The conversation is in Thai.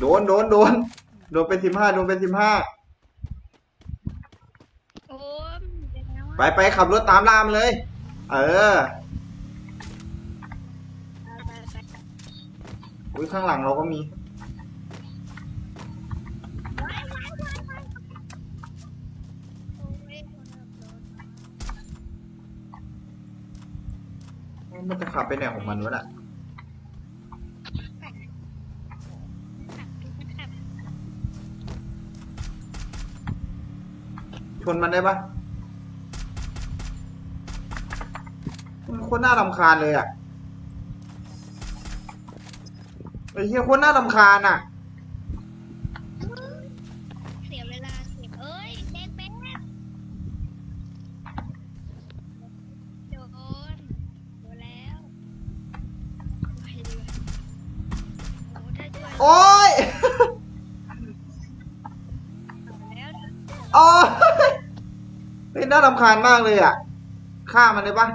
โดนโดนโดนโดนเป็นสิบห้าโดนเป็นสิบห้าโอ้ยเดี๋ยวนะไปไปขับรถตามล่ามันเลย เออไปไปไปอุ้ยข้างหลังเราก็มีว้ายว้ายว้ายว้ายโอ้ยคนขับรถมันจะขับไปไหนของมันวะน่ะ ชนมันได้ปะมันโคตรน่ารำคาญเลยอะไอ้เหี้ยโคตรน่ารำคาญอะ เสียเวลาเสียเอ้ยเด็กแบ๊กโดนโดนแล้วไปดีกว่าโอ้ถ้าช่วยโอ้ยแล้ว โอ้ย เฮ้ยน่ารำคาญมากเลยอะฆ่ามันได้ปะ